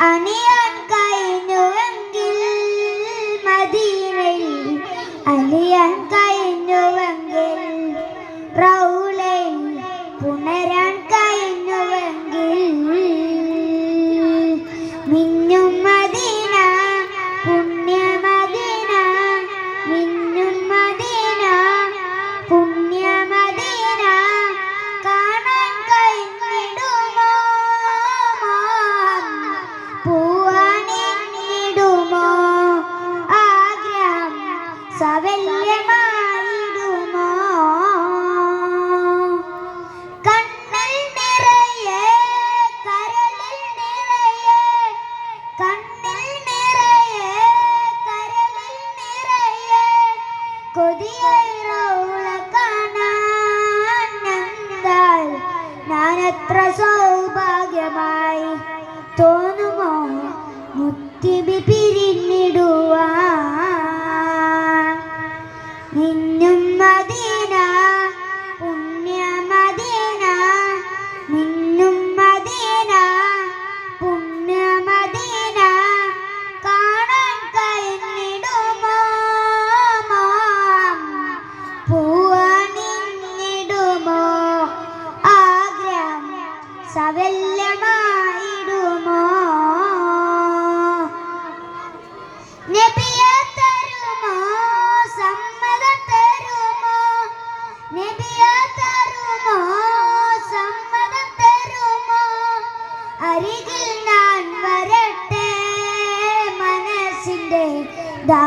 അണിയാൻ കഴിഞ്ഞുവെങ്കിൽ മദീനയിൽ. അണിയാൻ കഴിഞ്ഞുവെങ്കിൽ സവല്യമായിടുമോ കണ്ണിൽ കണ്ണിൽ നന്ദാൽ ഞാൻ എത്ര സൗഭാഗ്യമായി തോന്നുമോ? പിരിഞ്ഞിടുവാൻ സവല്യമായിടുമോ നബിയെ തരുമോ? സമ്മതം തരുമോ? നബിയെ തരുമോ? സമ്മതം തരുമോ? അരികിൽ ഞാൻ വരട്ടെ മനസ്സിന്റെ ദാ